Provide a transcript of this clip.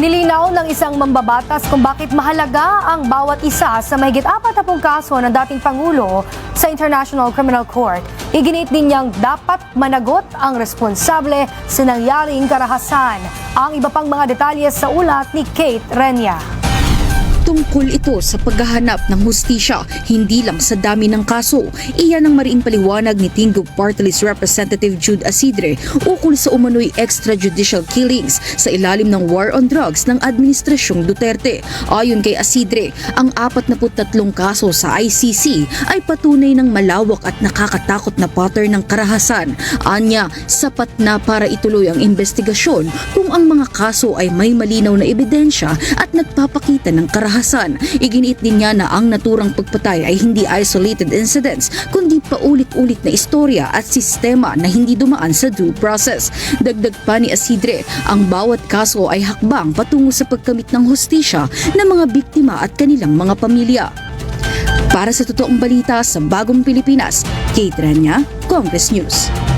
Nilinaw ng isang mambabatas kung bakit mahalaga ang bawat isa sa mahigit apat na pong kaso ng dating Pangulo sa International Criminal Court. Iginit din niyang dapat managot ang responsable sa nangyaring karahasan. Ang iba pang mga detalye sa ulat ni Kate Renya. Tungkol ito sa paghahanap ng hustisya, hindi lang sa dami ng kaso. Iyan ang mariing paliwanag ni Tingog Party Representative Jude Asidre ukol sa umano'y extrajudicial killings sa ilalim ng war on drugs ng Administrasyong Duterte. Ayon kay Asidre, ang 43 kaso sa ICC ay patunay ng malawak at nakakatakot na pattern ng karahasan. Anya, sapat na para ituloy ang investigasyon kung ang mga kaso ay may malinaw na ebidensya at nagpapakita ng karahasan. Iginiit din niya na ang naturang pagpatay ay hindi isolated incidents kundi paulit-ulit na istorya at sistema na hindi dumaan sa due process. Dagdag pa ni Asidre, ang bawat kaso ay hakbang patungo sa pagkamit ng hustisya ng mga biktima at kanilang mga pamilya. Para sa totoong balita sa Bagong Pilipinas, Kate Rania, Congress News.